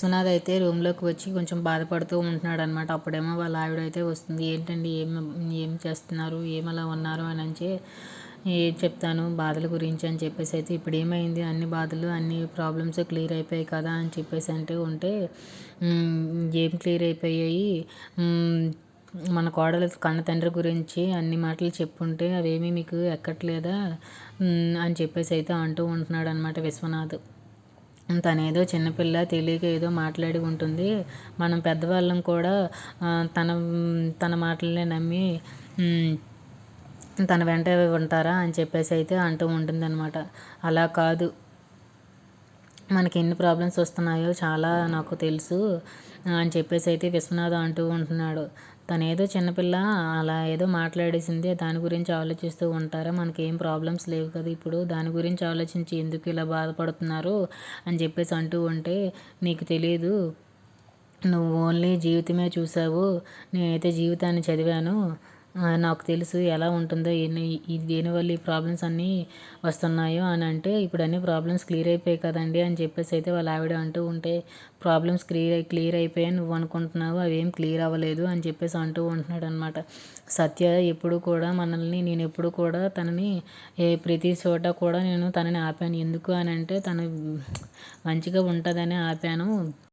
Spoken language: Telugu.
విశ్వనాథ్ అయితే రూమ్లోకి వచ్చి కొంచెం బాధపడుతూ ఉంటున్నాడు అనమాట అప్పుడేమో వాళ్ళ ఆవిడ అయితే వస్తుంది ఏంటండి ఏం ఏం చేస్తున్నారు? ఏమలా ఉన్నారు? అని అంటే ఏం చెప్తాను బాధల గురించి అని చెప్పేసి అయితే ఇప్పుడు ఏమైంది? అన్ని బాధలు అన్ని ప్రాబ్లమ్స్ క్లియర్ అయిపోయాయి కదా అని చెప్పేసి అంటే ఉంటే ఏం క్లియర్ అయిపోయాయి? మన కోడలు కన్న తండ్రి గురించి అన్ని మాటలు చెప్పుంటే అవేమీ మీకు ఎక్కట్లేదా? అని చెప్పేసి అయితే అంటూ ఉంటున్నాడు అనమాట విశ్వనాథ్. తనేదో చిన్నపిల్ల తెలియక ఏదో మాట్లాడి ఉంటుంది. మనం పెద్దవాళ్ళం కూడా తన తన మాటలనే నమ్మి తన వెంట ఉంటారా అని చెప్పేసి అయితే అంటూ ఉంటుందన్నమాట. అలా కాదు. మనకి ఎన్ని ప్రాబ్లమ్స్ వస్తున్నాయో చాలా నాకు తెలుసు. అని చెప్పేసి అయితే విశ్వనాథ్ అంటూ ఉంటున్నాడు. తను ఏదో చిన్నపిల్ల అలా ఏదో మాట్లాడేసింది దాని గురించి ఆలోచిస్తూ ఉంటారా? మనకి ఏం ప్రాబ్లమ్స్ లేవు కదా ఇప్పుడు. దాని గురించి ఆలోచించి ఎందుకు ఇలా బాధపడుతున్నారు? అని చెప్పేసి అంటూ ఉంటే నీకు తెలియదు నువ్వు ఓన్లీ జీవితమే చూసావు. నేనైతే జీవితాన్ని చదివాను. నాకు తెలుసు ఎలా ఉంటుందో ఎన్ని దేనివల్ల ఈ ప్రాబ్లమ్స్ అన్నీ వస్తున్నాయో అని అంటే ఇప్పుడు అన్ని ప్రాబ్లమ్స్ క్లియర్ అయిపోయాయి కదండి అని చెప్పేసి అయితే వాళ్ళ ఆవిడ అంటూ ఉంటే ప్రాబ్లమ్స్ క్లియర్ క్లియర్ అయిపోయాయి నువ్వు అనుకుంటున్నావు అవేం క్లియర్ అవ్వలేదు అని చెప్పేసి అంటూ ఉంటున్నాడు అనమాట సత్య ఎప్పుడు కూడా మనల్ని నేను ఎప్పుడు కూడా తనని ఏ ప్రతి చోట కూడా నేను తనని ఆపాను. ఎందుకు అని అంటే తను మంచిగా ఉంటుందని ఆపాను.